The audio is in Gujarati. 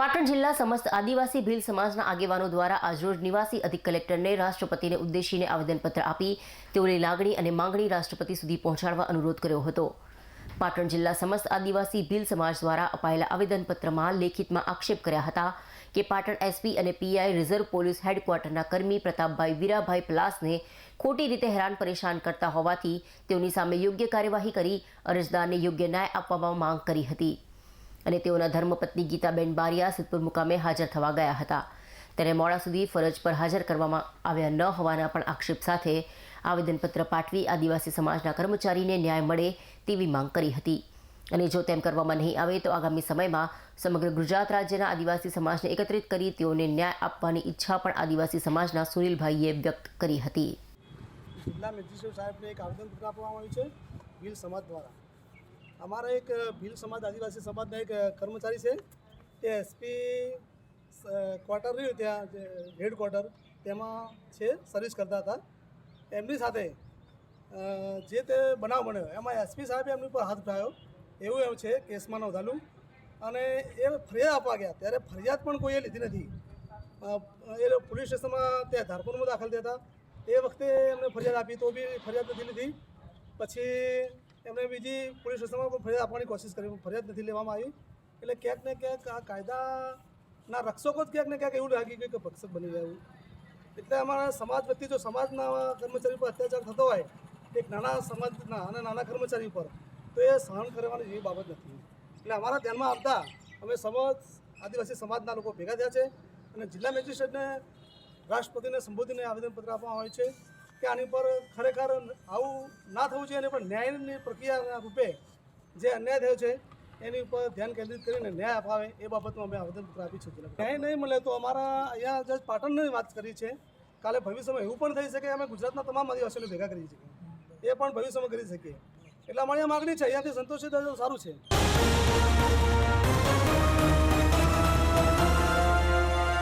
પાટણ જિલ્લા સમસ્ત આદિવાસી ભીલ સમાજના આગેવાનો દ્વારા આજરોજ નિવાસી અધિક કલેક્ટરને રાષ્ટ્રપતિને ઉદ્દેશીને આવેદનપત્ર આપી તેઓની લાગણી અને માંગણી રાષ્ટ્રપતિ સુધી પહોંચાડવા અનુરોધ કર્યો હતો. પાટણ જિલ્લા સમસ્ત આદિવાસી ભીલ સમાજ દ્વારા અપાયેલા આવેદનપત્રમાં લેખિતમાં આક્ષેપ કર્યા હતા કે પાટણ એસપી અને પીઆઈ રિઝર્વ પોલીસ હેડક્વાર્ટરના કર્મી પ્રતાપભાઈ વીરાભાઈ પલાસને ખોટી રીતે હેરાન પરેશાન કરતા હોવાથી તેઓની સામે યોગ્ય કાર્યવાહી કરી અરજદારને યોગ્ય ન્યાય આપવામાં માંગ કરી હતી. અને તેઓના ધર્મપત્ની ગીતાબેન બારિયા સિદ્ધપુર મુકામે હાજર થવા ગયા હતા. ત્યારે મોડા સુધી ફરજ પર હાજર કરવામાં આવ્યા ન હોવાના પણ આક્ષેપ સાથે આવેદનપત્ર પાઠવી આદિવાસી સમાજના કર્મચારીને ન્યાય મળે તેવી માંગ કરી હતી. અને જો તેમ કરવામાં નહીં આવે તો આગામી સમયમાં સમગ્ર ગુજરાત રાજ્યના આદિવાસી સમાજને એકત્રિત કરી તેઓને ન્યાય આપવાની ઈચ્છા પણ આદિવાસી સમાજના સુનિલભાઈએ વ્યક્ત કરી હતી. જિલ્લા મેજિસ્ટ્રેટ સાહેબને એક આવેદનપત્ર આપવામાં આવ્યું છે. ભીલ સમાજ દ્વારા. અમારા એક ભીલ સમાજ આદિવાસી સમાજના એક કર્મચારી છે. તે એસપી ક્વાર્ટર રહ્યું ત્યાં હેડ ક્વાર્ટર તેમાં છે સર્વિસ કરતા હતા. એમની સાથે જે તે બનાવ બન્યો, એમાં એસપી સાહેબે એમની પર હાથ ઉઠાવ્યો. એવું એમ છે, કેસમાં નોંધાલું અને એ ફરિયાદ આપવા ગયા. ત્યારે ફરિયાદ પણ કોઈએ લીધી નથી. એ પોલીસ સ્ટેશનમાં ત્યાં ધારપુરમાં દાખલ થયા હતા. એ વખતે એમને ફરિયાદ આપી, તો બી ફરિયાદ નથી લીધી. પછી એમણે બીજી પોલીસ સ્ટેશનમાં પણ ફરિયાદ આપવાની કોશિશ કરી ફરિયાદ નથી લેવામાં આવી. એટલે ક્યાંક ને ક્યાંક આ કાયદાના રક્ષકો જ ક્યાંક ને ક્યાંક એવું લાગી ગયું કે ભક્ષક બની રહ્યું એટલે અમારા સમાજ વતી જો સમાજના કર્મચારી પર અત્યાચાર થતો હોય એક નાના સમાજના અને નાના કર્મચારી પર તો એ સહન કરવાની એવી બાબત નથી. એટલે અમારા ધ્યાનમાં આવતા અમે સમાજ, આદિવાસી સમાજના લોકો ભેગા થયા છે અને જિલ્લા મેજિસ્ટ્રેટને, રાષ્ટ્રપતિને સંબોધીને આવેદનપત્ર આપવામાં આવે છે. કે આની પર ખરેખર આવું ના થવું જોઈએ અને પણ ન્યાયની પ્રક્રિયાના રૂપે જે અન્યાય થયો છે, એની ઉપર ધ્યાન કેન્દ્રિત કરીને ન્યાય અપાવે એ બાબતમાં અમે આવેદનપત્ર આપી છે ન્યાય નહીં મળે તો અમારા અહીંયા જજ પાટણની વાત કરી છે. કાલે ભવિષ્યમાં એવું પણ થઈ શકે અમે ગુજરાતના તમામ આદિવાસીઓને ભેગા કરી શકીએ. એ પણ ભવિષ્યમાં કરી શકીએ. એટલે અમારી આ માગણી છે. અહીંયાથી સંતોષી સારું છે.